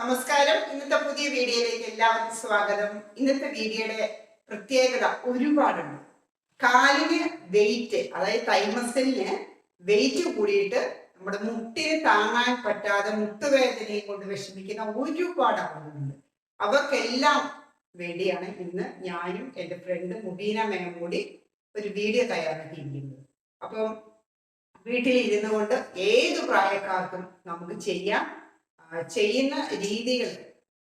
നമസ്കാരം. ഇന്നത്തെ പുതിയ വീഡിയോയിലേക്ക് എല്ലാവർക്കും സ്വാഗതം. ഇന്നത്തെ വീഡിയോയുടെ പ്രത്യേകത ഒരുപാടുണ്ട്. കാലിന് വെയിറ്റ് അതായത് തൈമസലിന് വെയിറ്റ് കൂടിയിട്ട് നമ്മുടെ മുട്ടിന് താങ്ങാൻ പറ്റാതെ മുട്ടുവേദനയും കൊണ്ട് വിഷമിക്കുന്ന ഒരുപാട് ആളുകളുണ്ട്. അവർക്കെല്ലാം വേണ്ടിയാണ് ഇന്ന് ഞാനും എന്റെ ഫ്രണ്ട് മുബീന മേം കൂടി ഒരു വീഡിയോ തയ്യാറാക്കിയിരിക്കുന്നത്. അപ്പം വീട്ടിൽ ഇരുന്നു കൊണ്ട് ഏത് പ്രായക്കാർക്കും നമുക്ക് ചെയ്യാം. ചെയ്യുന്ന രീതികൾ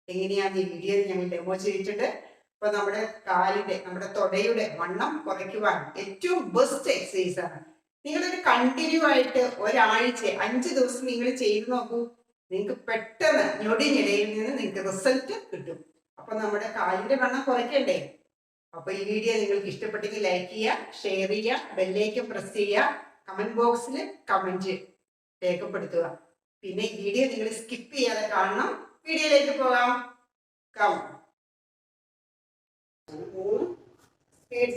എങ്ങനെയാന്ന് ഈ വീഡിയോയിൽ ഞങ്ങൾ ഡെമോ ചെയ്തിട്ടുണ്ട്. അപ്പൊ നമ്മുടെ കാലിന്റെ നമ്മുടെ തൊടയുടെ വണ്ണം കുറയ്ക്കുവാൻ ഏറ്റവും ബെസ്റ്റ് എക്സസൈസ് ആണ്. നിങ്ങളൊരു കണ്ടിന്യൂ ആയിട്ട് ഒരാഴ്ച അഞ്ച് ദിവസം നിങ്ങൾ ചെയ്തു നോക്കൂ. നിങ്ങൾക്ക് പെട്ടെന്ന് ഞൊടിഞ്ഞിടയിൽ നിന്ന് നിങ്ങൾക്ക് റിസൾട്ട് കിട്ടും. അപ്പൊ നമ്മുടെ കാലിന്റെ വണ്ണം കുറയ്ക്കണ്ടേ? അപ്പൊ ഈ വീഡിയോ നിങ്ങൾക്ക് ഇഷ്ടപ്പെട്ടെങ്കിൽ ലൈക്ക് ചെയ്യുക ഷെയർ ചെയ്യുക ബെല്ലേക്ക് പ്രസ് ചെയ്യുക കമന്റ് ബോക്സിൽ കമന്റ് രേഖപ്പെടുത്തുക. പിന്നെ ഈ വീഡിയോ നിങ്ങൾ സ്കിപ്പ് ചെയ്യാതെ കാണണം. വീഡിയോയിലേക്ക് പോകാം. കം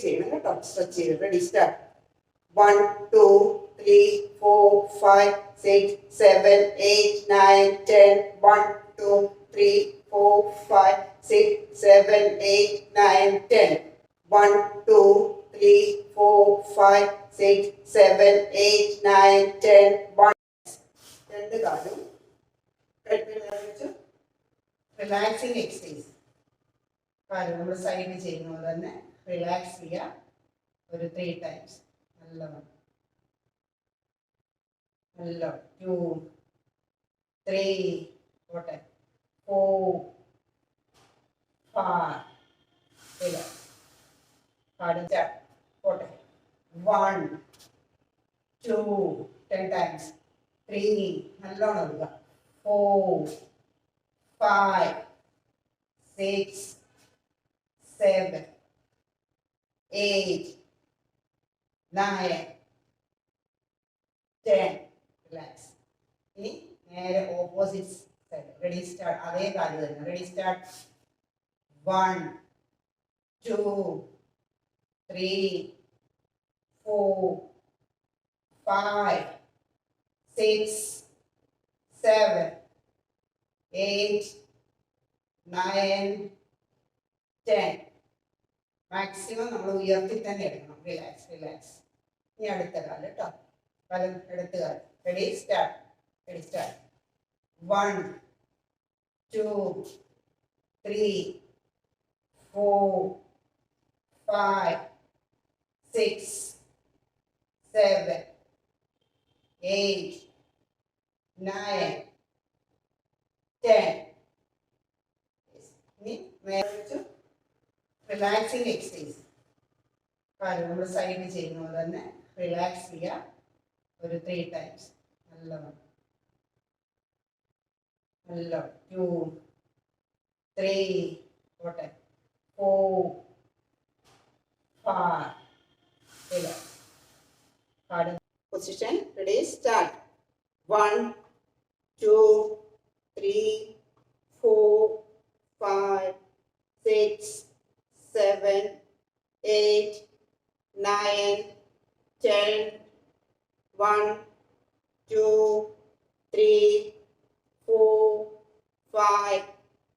ചെയ്യണം സ്ട്രെച്ച് ചെയ്ത് രണ്ട് കാലും വെച്ച് റിലാക്സിങ് എക്സസൈസ് കാൽ നമ്മൾ സൈഡ് ചെയ്യുന്ന തന്നെ റിലാക്സ് ചെയ്യുക ഒരു ത്രീ ടൈംസ് നല്ലവണ്ണം. നല്ല ടു ത്രീ പോട്ടെ. ഫോർ ഫൈവ് കാട് പോട്ടെ. One two ten times three നല്ലോണം എടുക്കുക four five six seven eight nine ten relax ഇനി നേരെ ഓപ്പോസിറ്റ് സൈഡ് റെഡി സ്റ്റാർട്ട് അതേ കാര്യം തന്നെ ready start one two three four five six, seven, eight, nine, ten. Maximum നമ്മൾ ഉയർത്തി തന്നെ എടുക്കണം. റിലാക്സ് റിലാക്സ് ഇനി അടുത്ത കാലം കേട്ടോ കാലം അടുത്ത കാലം. Ready start ready start one two three four five six seven eight, nine, ten. ഇനി നേരെ വെച്ചു റിലാക്സിങ് എക്സസൈസ് കാര്യം നമ്മൾ സൈഡ് ചെയ്യുന്നത് തന്നെ റിലാക്സ് ചെയ്യുക ഒരു ത്രീ ടൈംസ് നല്ലതാണ് നല്ല ടു ത്രീ പോട്ടെ. ഫോർ ഫൈവ് റിലാക്സ് കാട് position. Ready? Start. two, three, four, five, six, seven, eight, nine, ten, one, two, three, four, five,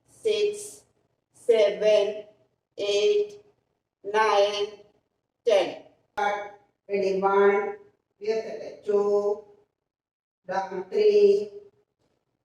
six, seven, eight, nine, ten. Ready, one, two, three,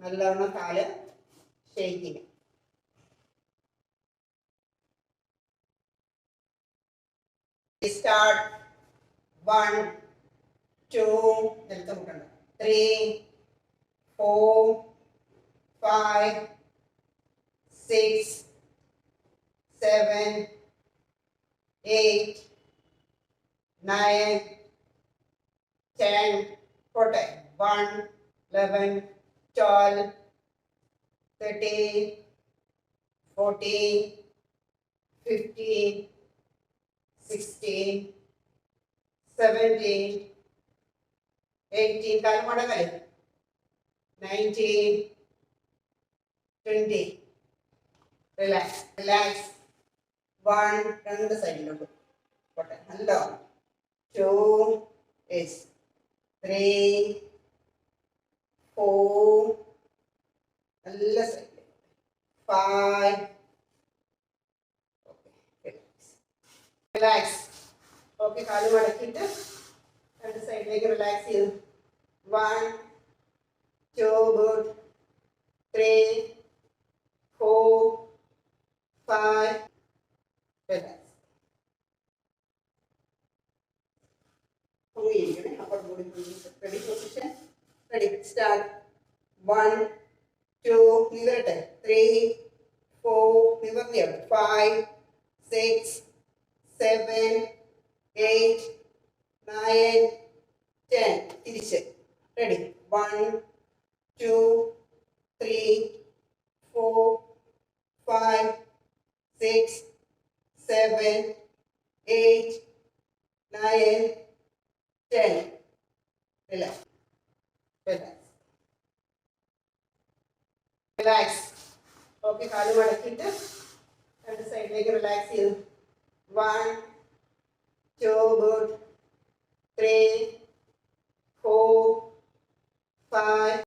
നല്ലവണ്ണം കാല് shake ചെയ്യുക start one two നിലത്ത് മുട്ടണ്ട three four five six seven eight nine, ten, fourteen, one, eleven, tall, 30, 40, 50, 60, 70, 80, కనుమడగలి 90, 20, relax relax one రెండు సైడ్లకు కొట్టండి అందులో two yes three four നല്ല സൈഡിൽ ഫൈവ് റിലാക്സ് ഓക്കെ കാൽ മടക്കിയിട്ട് രണ്ട് സൈഡിലേക്ക് റിലാക്സ് ചെയ്തു. One two good three four five relax പൊങ്ങിയിരിക്കണേ അപ്പോൾ body ready position ready start one to നിവരട്ടെ three four നിവർത്തിയാണ് five six seven eight nine ten തിരിച്ച് ready one two three four five six seven eight nine ten relax relax relax okay കാൽ മടക്കിയിട്ട് രണ്ട് സൈഡിലേക്ക് relax ചെയ്തു. One two good three four five